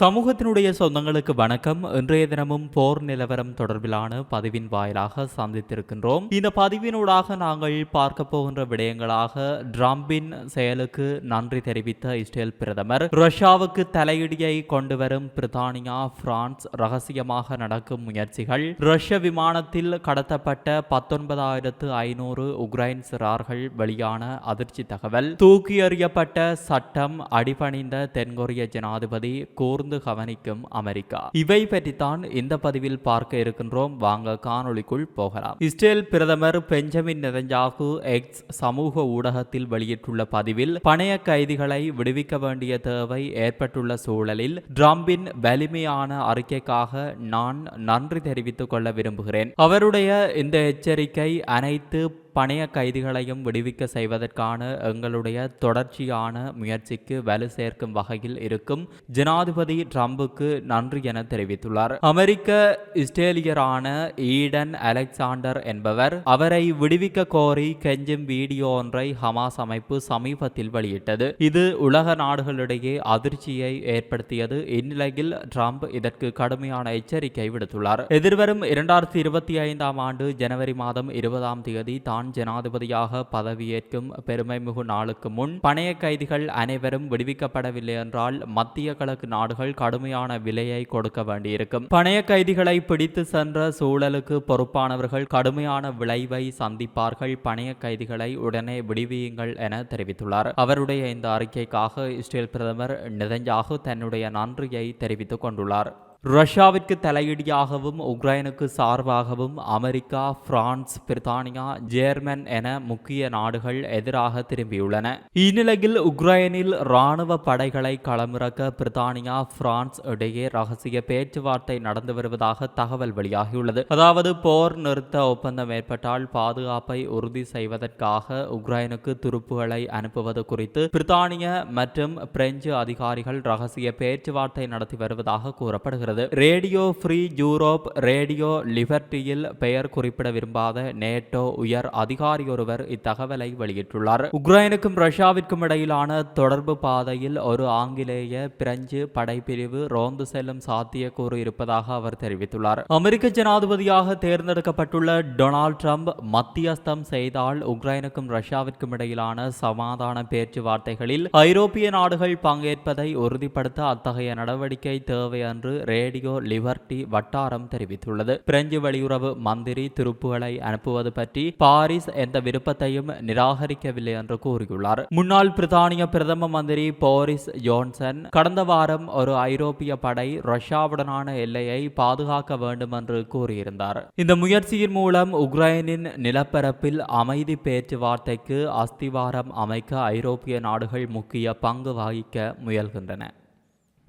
சமூகத்தினுடைய சொந்தங்களுக்கு வணக்கம். இன்றைய தினமும் போர் நிலவரம் தொடர்பிலான பதிவின் வாயிலாக சந்தித்திருக்கின்றோம். இந்த பதிவினூடாக நாங்கள் பார்க்க போகின்ற விடயங்களாக டிரம்பின் செயலுக்கு நன்றி தெரிவித்த இஸ்ரேல் பிரதமர் ரஷ்யாவுக்கு தலையீடியை கொண்டு வரும் பிரித்தானியா பிரான்ஸ் ரகசியமாக நடக்கும் முயற்சிகள் ரஷ்ய விமானத்தில் கடத்தப்பட்ட பத்தொன்பதாயிரத்து ஐநூறு உக்ரைன் சிறார்கள் வெளியான அதிர்ச்சி தகவல் தூக்கி எறியப்பட்ட சட்டம் அடிபணிந்த தென்கொரிய ஜனாதிபதி கூர்ந்து கவனிக்கும் அமெரிக்கா. இவை பற்றித்தான் இந்த பதிவில் பார்க்க இருக்கின்றோம். வாங்க காணொளிக்குள் போகலாம். இஸ்ரேல் பிரதமர் பெஞ்சமின் நெதஞ்சாகு எக்ஸ் சமூக ஊடகத்தில் வெளியிட்டுள்ள பதிவில் பணைய கைதிகளை விடுவிக்க வேண்டிய தேவை ஏற்பட்டுள்ள சூழலில் ட்ரம்பின் வலிமையான அறிக்கைக்காக நான் நன்றி தெரிவித்துக் கொள்ள விரும்புகிறேன். அவருடைய இந்த எச்சரிக்கை அனைத்து பணைய கைதிகளையும் விடுவிக்க செய்வதற்கான எங்களுடைய தொடர்ச்சியான முயற்சிக்கு வலு சேர்க்கும் வகையில் இருக்கும் ஜனாதிபதி ட்ரம்புக்கு நன்றி என தெரிவித்துள்ளார். அமெரிக்க இஸ்ரேலியரான ஈடன் அலெக்சாண்டர் என்பவர் அவரை விடுவிக்க கோரி கெஞ்சும் வீடியோ ஒன்றை ஹமாஸ் அமைப்பு சமீபத்தில் வெளியிட்டது. இது உலக நாடுகளிடையே அதிர்ச்சியை ஏற்படுத்தியது. இந்நிலையில் ட்ரம்ப் இதற்கு கடுமையான எச்சரிக்கை விடுத்துள்ளார். எதிர்வரும் இரண்டாயிரத்தி இருபத்தி ஐந்தாம் ஆண்டு ஜனவரி மாதம் இருபதாம் தேதி தான் ஜனாதிபதியாக பதவியேற்கும் பெருமைமிகு நாளுக்கு முன் பணைய கைதிகள் அனைவரும் விடுவிக்கப்படவில்லை என்றால் மத்திய கிழக்கு நாடுகள் கடுமையான விலையை கொடுக்க வேண்டியிருக்கும். பணைய கைதிகளை பிடித்து சென்ற சூழலுக்கு பொறுப்பானவர்கள் கடுமையான விளைவை சந்திப்பார்கள். பணைய கைதிகளை உடனே விடுவியுங்கள் என தெரிவித்துள்ளார். அவருடைய இந்த அறிக்கைக்காக இஸ்ரேல் பிரதமர் நெதஞ்சாகு தன்னுடைய நன்றியை தெரிவித்துக் கொண்டுள்ளார். ரஷ்யாவிற்கு தலையீடியாகவும் உக்ரைனுக்கு சார்பாகவும் அமெரிக்கா பிரான்ஸ் பிரித்தானியா ஜேர்மன் என முக்கிய நாடுகள் எதிராக திரும்பியுள்ளன. இந்நிலையில் உக்ரைனில் இராணுவ படைகளை களமிறக்க பிரித்தானியா பிரான்ஸ் இடையே ரகசிய பேச்சுவார்த்தை நடந்து வருவதாக தகவல் வெளியாகியுள்ளது. அதாவது போர் நிறுத்த ஒப்பந்தம் ஏற்பட்டால் பாதுகாப்பை உறுதி செய்வதற்காக உக்ரைனுக்கு துருப்புகளை அனுப்புவது குறித்து பிரித்தானிய மற்றும் பிரெஞ்சு அதிகாரிகள் ரகசிய பேச்சுவார்த்தை நடத்தி வருவதாக கூறப்படுகிறது. வருகிறது ரேடியோ ஃப்ரீ யூரோப் ரேடியோ லிபர்டியில் பெயர் குறிப்பிட விரும்பாத நேட்டோ உயர் அதிகாரி ஒருவர் இத்தகவலை வெளியிட்டுள்ளார். உக்ரைனுக்கும் ரஷ்யாவிற்கும் இடையிலான தொடர்பு பாதையில் ஒரு ஆங்கிலேய பிரெஞ்சு படைப்பிரிவு ரோந்து செல்லும் சாத்தியக்கூறு இருப்பதாக அவர் தெரிவித்துள்ளார். அமெரிக்க ஜனாதிபதியாக தேர்ந்தெடுக்கப்பட்டுள்ள டொனால்ட் ட்ரம்ப் மத்தியஸ்தம் செய்தால் உக்ரைனுக்கும் ரஷ்யாவிற்கும் இடையிலான சமாதான பேச்சுவார்த்தைகளில் ஐரோப்பிய நாடுகள் பங்கேற்பதை உறுதிப்படுத்த அத்தகைய நடவடிக்கை தேவை என்று ரேடியோ லிபர்டி வட்டாரம் தெரிவித்துள்ளது. பிரெஞ்சு வெளியுறவு மந்திரி துருப்புகளை அனுப்புவது பற்றி பாரிஸ் எந்த விருப்பத்தையும் நிராகரிக்கவில்லை என்று கூறியுள்ளார். முன்னாள் பிரித்தானிய பிரதம மந்திரி போரிஸ் ஜோன்சன் கடந்த வாரம் ஒரு ஐரோப்பிய படை ரஷ்யாவுடனான எல்லையை பாதுகாக்க வேண்டும் என்று கூறியிருந்தார். இந்த முயற்சியின் மூலம் உக்ரைனின் நிலப்பரப்பில் அமைதி பேச்சுவார்த்தைக்கு அஸ்திவாரம் அமைக்க ஐரோப்பிய நாடுகள் முக்கிய பங்கு வகிக்க முயல்கின்றன.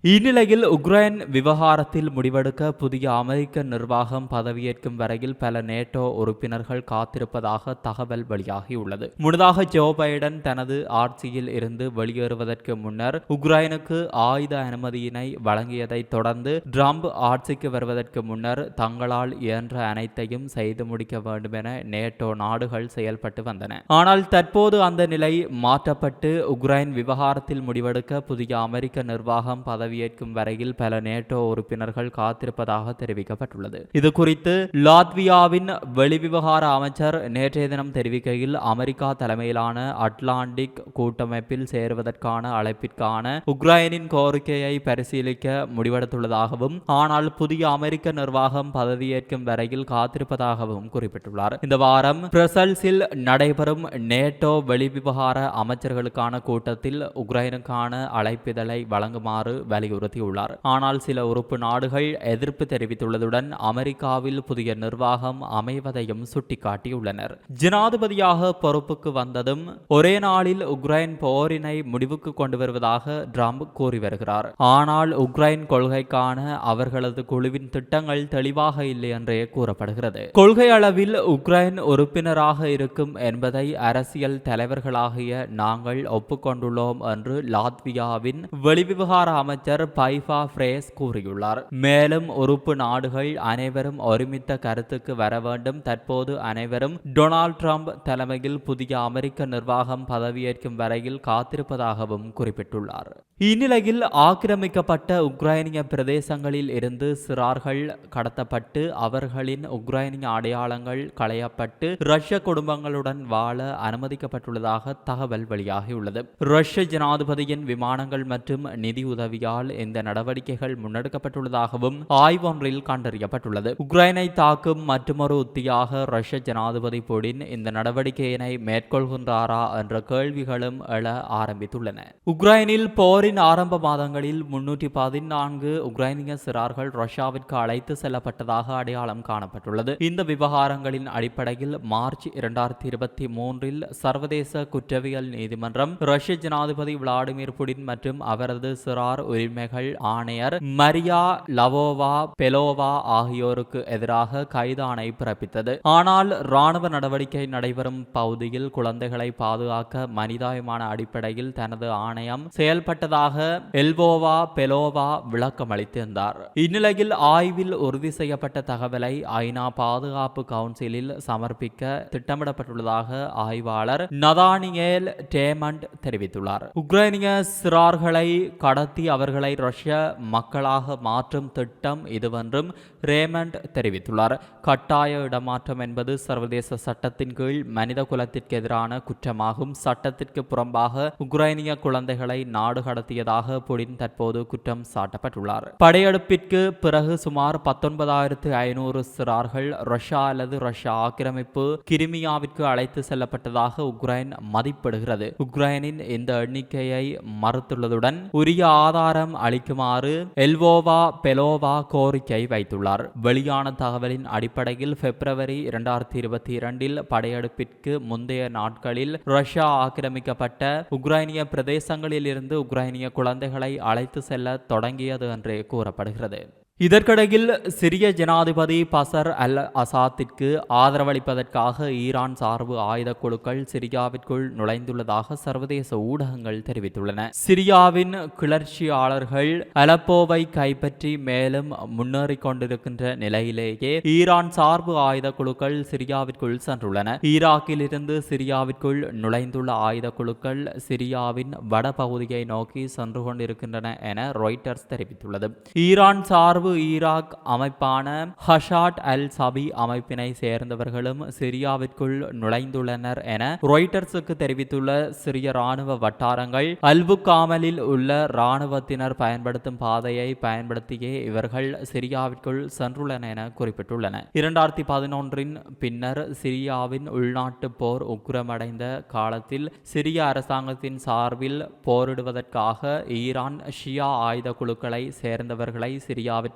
இந்நிலையில் உக்ரைன் விவகாரத்தில் முடிவெடுக்க புதிய அமெரிக்க நிர்வாகம் பதவியேற்கும் வரையில் பல நேட்டோ உறுப்பினர்கள் காத்திருப்பதாக தகவல் வெளியாகியுள்ளது. முன்னதாக ஜோ பைடன் தனது ஆட்சியில் இருந்து வெளியேறுவதற்கு முன்னர் உக்ரைனுக்கு ஆயுத அனுமதியினை வழங்கியதை தொடர்ந்து ட்ரம்ப் ஆட்சிக்கு வருவதற்கு முன்னர் தங்களால் இயன்ற அனைத்தையும் செய்து முடிக்க வேண்டும் என நேட்டோ நாடுகள் செயல்பட்டு வந்தன. ஆனால் தற்போது அந்த நிலை மாற்றப்பட்டு உக்ரைன் விவகாரத்தில் முடிவெடுக்க புதிய அமெரிக்க நிர்வாகம் பதவி பதவியேற்கும் வரையில் பல நேட்டோ உறுப்பினர்கள் காத்திருப்பதாக தெரிவிக்கப்பட்டுள்ளது. இது குறித்து லாத்வியாவின் வெளிவிவகார அமைச்சர் நேற்றைய தினம் தெரிவிக்கையில் அமெரிக்கா தலைமையிலான அட்லாண்டிக் கூட்டமைப்பில் சேருவதற்கான அழைப்பிற்கான உக்ரைனின் கோரிக்கையை பரிசீலிக்க முடிவெடுத்துள்ளதாகவும் ஆனால் புதிய அமெரிக்க நிர்வாகம் பதவியேற்கும் வரையில் காத்திருப்பதாகவும் குறிப்பிட்டுள்ளார். இந்த வாரம் பிரசல்ஸில் நடைபெறும் நேட்டோ வெளிவிவகார அமைச்சர்களுக்கான கூட்டத்தில் உக்ரைனுக்கான அழைப்பிதழை வழங்குமாறு வலியுறுத்தியுள்ளார் ஆனால் சில உறுப்பு நாடுகள் எதிர்ப்பு தெரிவித்துள்ளதுடன் அமெரிக்காவில் புதிய நிர்வாகம் அமைவதையும் சுட்டிக்காட்டியுள்ளனர். ஜனாதிபதியாக பொறுப்புக்கு வந்ததும் ஒரே நாளில் உக்ரைன் போரினை முடிவுக்கு கொண்டு வருவதாக ட்ரம்ப் கூறி வருகிறார். ஆனால் உக்ரைன் கொள்கைக்கான அவர்களது குழுவின் திட்டங்கள் தெளிவாக இல்லை என்றே கூறப்படுகிறது. கொள்கை அளவில் உக்ரைன் உறுப்பினராக இருக்கும் என்பதை அரசியல் தலைவர்களாகிய நாங்கள் ஒப்புக்கொண்டுள்ளோம் என்று லாத்வியாவின் வெளிவிவகார அமைச்சர் அமைச்சர் பைஃபா ஃப்ரேஸ் கூறியுள்ளார். மேலும் உறுப்பு நாடுகள் அனைவரும் ஒருமித்த கருத்துக்கு வர வேண்டும். தற்போது அனைவரும் டொனால்ட் ட்ரம்ப் தலைமையில் புதிய அமெரிக்க நிர்வாகம் பதவியேற்கும் வரையில் காத்திருப்பதாகவும் குறிப்பிட்டுள்ளார். இந்நிலையில் ஆக்கிரமிக்கப்பட்ட உக்ரைனிய பிரதேசங்களில் இருந்து சிறார்கள் கடத்தப்பட்டு அவர்களின் உக்ரைனிய அடையாளங்கள் களையப்பட்டு ரஷ்ய குடும்பங்களுடன் வாழ அனுமதிக்கப்பட்டுள்ளதாக தகவல் வெளியாகியுள்ளது. ரஷ்ய ஜனாதிபதியின் விமானங்கள் மற்றும் நிதி உதவியால் இந்த நடவடிக்கைகள் முன்னெடுக்கப்பட்டுள்ளதாகவும் ஆய்வொன்றில் கண்டறியப்பட்டுள்ளது. உக்ரைனை தாக்கும் மற்றொரு உத்தியாக ரஷ்ய ஜனாதிபதி புடின் இந்த நடவடிக்கையினை மேற்கொள்கின்றாரா என்ற கேள்விகளும் எழ ஆரம்பித்துள்ளன. உக்ரைனில் போரின் ஆரம்ப மாதங்களில் முன்னூற்றி பதினான்கு உக்ரைனிய சிறார்கள் ரஷ்யாவிற்கு அழைத்து செல்லப்பட்டதாக அடையாளம் காணப்பட்டுள்ளது. இந்த விவகாரங்களின் அடிப்படையில் மார்ச் இரண்டாயிரத்தி இருபத்தி மூன்றில் சர்வதேச குற்றவியல் நீதிமன்றம் ரஷ்ய ஜனாதிபதி விளாடிமிர் புடின் மற்றும் அவரது சிறார் உரிமைகள் ஆணையர் மரியா லவோவா பெலோவா ஆகியோருக்கு எதிராக கைதாணை பிறப்பித்தது. ஆனால் ராணுவ நடவடிக்கை நடைபெறும் பகுதியில் குழந்தைகளை பாதுகாக்க மனிதாயமான அடிப்படையில் தனது ஆணையம் செயல்பட்டதாக எல்வோவா பெலோவா விளக்கம் அளித்திருந்தார். இந்நிலையில் ஆய்வில் உறுதி செய்யப்பட்ட தகவலை ஐநா பாதுகாப்பு கவுன்சிலில் சமர்ப்பிக்க திட்டமிடப்பட்டுள்ளதாக ஆய்வாளர் நதானியேல் டேமண்ட் தெரிவித்துள்ளார். உக்ரைனிய சிறார்களை கடத்தி அவர்கள் அவர்களை ரஷ்ய மக்களாக மாற்றும் திட்டம் இதுவென்றும் ரேமண்ட் தெரிவித்துள்ளார். கட்டாய இடமாற்றம் என்பது சர்வதேச சட்டத்தின் கீழ் மனித குலத்திற்கு எதிரான குற்றமாகும். சட்டத்திற்கு புறம்பாக உக்ரைனிய குழந்தைகளை நாடு கடத்தியதாக புடின் தற்போது குற்றம் சாட்டப்பட்டுள்ளார். படையெடுப்பிற்கு பிறகு சுமார் பத்தொன்பதாயிரத்து ஐநூறு சிறார்கள் ரஷ்யா அல்லது ரஷ்யா ஆக்கிரமிப்பு கிரிமியாவிற்கு அழைத்து செல்லப்பட்டதாக உக்ரைன் மதிப்பிடுகிறது. உக்ரைனின் இந்த எண்ணிக்கையை மறுத்துள்ளதுடன் உரிய ஆதாரம் அளிக்குமாறு எல்வோவா பெலோவா கோரிக்கை வைத்துள்ளார். வெளியான தகவலின் அடிப்படையில் பிப்ரவரி இரண்டாயிரத்தி இருபத்தி இரண்டில் படையெடுப்பிற்கு முந்தைய நாட்களில் ரஷ்யா ஆக்கிரமிக்கப்பட்ட உக்ரைனிய பிரதேசங்களில் இருந்து உக்ரைனிய குழந்தைகளை அழைத்து செல்ல தொடங்கியது என்று கூறப்படுகிறது. இதற்கிடையில் சிரிய ஜனாதிபதி பசர் அல் அசாத்திற்கு ஆதரவளிப்பதற்காக ஈரான் சார்பு ஆயுத குழுக்கள் சிரியாவிற்குள் நுழைந்துள்ளதாக சர்வதேச ஊடகங்கள் தெரிவித்துள்ளன. சிரியாவின் கிளர்ச்சியாளர்கள் அலப்போவை கைப்பற்றி மேலும் முன்னேறிக் கொண்டிருக்கின்ற நிலையிலேயே ஈரான் சார்பு ஆயுத குழுக்கள் சிரியாவிற்குள் சென்றுள்ளன. ஈராக்கிலிருந்து சிரியாவிற்குள் நுழைந்துள்ள ஆயுத குழுக்கள் சிரியாவின் வடபகுதியை நோக்கி சென்று கொண்டிருக்கின்றன என ராய்ட்டர்ஸ் தெரிவித்துள்ளது. ஈரான் சார்பு ஈராக் அமைப்பான ஹஷாட் அல் சபி அமைப்பினை சேர்ந்தவர்களும் சிரியாவிற்குள் நுழைந்துள்ளனர் என ரொய்டர்ஸுக்கு தெரிவித்துள்ள சிறிய ராணுவ வட்டாரங்கள் அல்புகாமலில் உள்ள ராணுவத்தினர் பயன்படுத்தும் பாதையை பயன்படுத்தியே இவர்கள் சிரியாவிற்குள் சென்றுள்ளன என குறிப்பிட்டுள்ளன. இரண்டாயிரத்தி பதினொன்றின் பின்னர் சிரியாவின் உள்நாட்டு போர் உக்கிரமடைந்த காலத்தில் சிரிய அரசாங்கத்தின் சார்பில் போரிடுவதற்காக ஈரான் ஷியா ஆயுத குழுக்களை சேர்ந்தவர்களை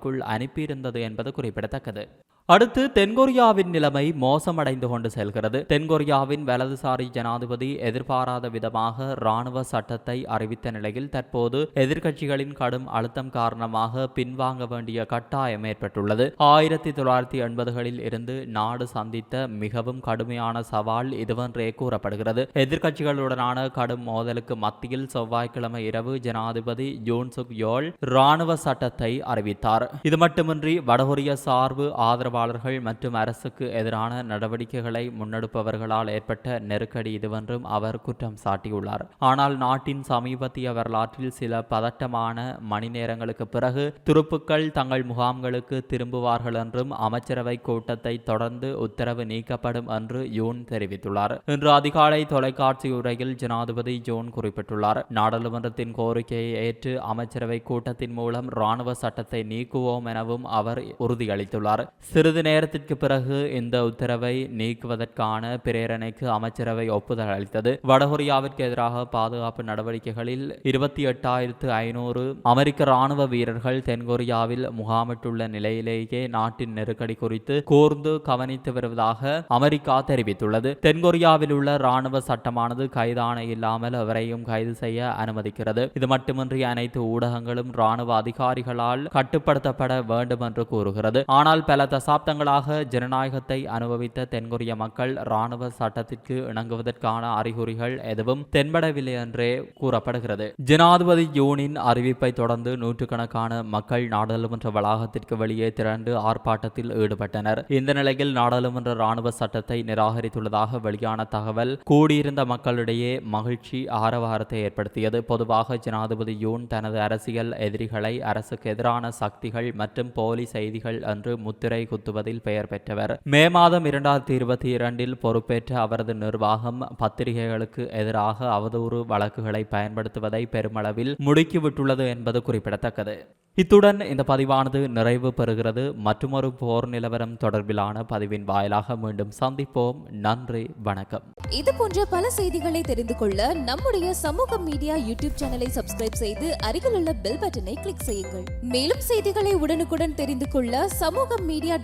நாட்களுக்குள் அனுப்பியிருந்தது என்பது குறிப்பிடத்தக்கது. அடுத்து தென்கொரியாவின் நிலைமை மோசமடைந்து கொண்டு செல்கிறது. தென்கொரியாவின் வலதுசாரி ஜனாதிபதி எதிர்பாராத விதமாக ராணுவ சட்டத்தை அறிவித்த நிலையில் தற்போது எதிர்க்கட்சிகளின் கடும் அழுத்தம் காரணமாக பின்வாங்க வேண்டிய கட்டாயம் ஏற்பட்டுள்ளது. ஆயிரத்தி தொள்ளாயிரத்தி எண்பதுகளில் இருந்து நாடு சந்தித்த மிகவும் கடுமையான சவால் இதுவென்றே கூறப்படுகிறது. எதிர்க்கட்சிகளுடனான கடும் மோதலுக்கு மத்தியில் செவ்வாய்க்கிழமை இரவு ஜனாதிபதி ஜூன் சுக் யோல் ராணுவ சட்டத்தை அறிவித்தார். இது மட்டுமின்றி வடகொரிய சார்பு ஆதரவு ஆதரவாளர்கள் மற்றும் அரசுக்கு எதிரான நடவடிக்கைகளை முன்னெடுப்பவர்களால் ஏற்பட்ட நெருக்கடி இதுவென்றும் அவர் குற்றம் சாட்டியுள்ளார். ஆனால் நாட்டின் சமீபத்திய வரலாற்றில் சில பதட்டமான மணி நேரங்களுக்கு பிறகு துருப்புக்கள் தங்கள் முகாம்களுக்கு திரும்புவார்கள் என்றும் அமைச்சரவை கூட்டத்தை தொடர்ந்து உத்தரவு நீக்கப்படும் என்று யூன் தெரிவித்துள்ளார். இன்று அதிகாலை தொலைக்காட்சி உரையில் ஜனாதிபதி ஜோன் குறிப்பிட்டுள்ளார். நாடாளுமன்றத்தின் கோரிக்கையை ஏற்று அமைச்சரவை கூட்டத்தின் மூலம் ராணுவ சட்டத்தை நீக்குவோம் எனவும் அவர் உறுதியளித்துள்ளார். சிறிது நேரத்திற்கு பிறகு இந்த உத்தரவை நீக்குவதற்கான பிரேரணைக்கு அமைச்சரவை ஒப்புதல் அளித்தது. வடகொரியாவிற்கு எதிராக பாதுகாப்பு நடவடிக்கைகளில் இருபத்தி எட்டாயிரத்து ஐநூறு அமெரிக்க ராணுவ வீரர்கள் தென்கொரியாவில் முகாமிட்டுள்ள நிலையிலேயே நாட்டின் நெருக்கடி குறித்து கூர்ந்து கவனித்து வருவதாக அமெரிக்கா தெரிவித்துள்ளது. தென்கொரியாவில் உள்ள ராணுவ சட்டமானது கைதான இல்லாமல் அவரையும் கைது செய்ய அனுமதிக்கிறது. இது மட்டுமின்றி அனைத்து ஊடகங்களும் ராணுவ அதிகாரிகளால் கட்டுப்படுத்தப்பட வேண்டும் என்று கூறுகிறது. ஆனால் பல தசா தசாப்தங்களாக ஜனநாயகத்தை அனுபவித்த தென்கொரிய மக்கள் ராணுவ சட்டத்திற்கு இணங்குவதற்கான அறிகுறிகள் எதுவும் தென்படவில்லை என்றே கூறப்படுகிறது. ஜனாதிபதி யூனின் அறிவிப்பை தொடர்ந்து நூற்றுக்கணக்கான மக்கள் நாடாளுமன்ற வளாகத்திற்கு வெளியே திரண்டு ஆர்ப்பாட்டத்தில் ஈடுபட்டனர். இந்த நிலையில் நாடாளுமன்ற ராணுவ சட்டத்தை நிராகரித்துள்ளதாக வெளியான தகவல் கூடியிருந்த மக்களிடையே மகிழ்ச்சி ஆரவாரத்தை ஏற்படுத்தியது. பொதுவாக ஜனாதிபதி யூன் தனது அரசியல் எதிரிகளை அரசுக்கு எதிரான சக்திகள் மற்றும் போலி செய்திகள் என்று முத்திரை குத்து குத்துவதில் பெயர் பெற்றவர். மே மாதம் இரண்டாயிரத்தி இருபத்தி இரண்டில் பொறுப்பேற்ற அவரது நிர்வாகம் பத்திரிகைகளுக்கு எதிராக அவதூறு வழக்குகளை பயன்படுத்துவதை பெருமளவில் முடுக்கிவிட்டுள்ளது என்பது குறிப்பிடத்தக்கது. இத்துடன் இந்த பதிவானது நிறைவு பெறுகிறது. மற்றொரு போர் நிலவரம் தொடர்பிலான பதிவின் வாயிலாக மீண்டும் சந்திப்போம். நன்றி வணக்கம். இது போன்ற பல செய்திகளை தெரிந்து கொள்ள நம்முடைய சமூக மீடியா யூடியூப் சேனலை சப்ஸ்கிரைப் செய்து அருகில் உள்ள பெல் பட்டனை கிளிக் செய்யுங்கள். மேலும் செய்திகளை உடனுக்குடன் தெரிந்து கொள்ள சமூக மீடியா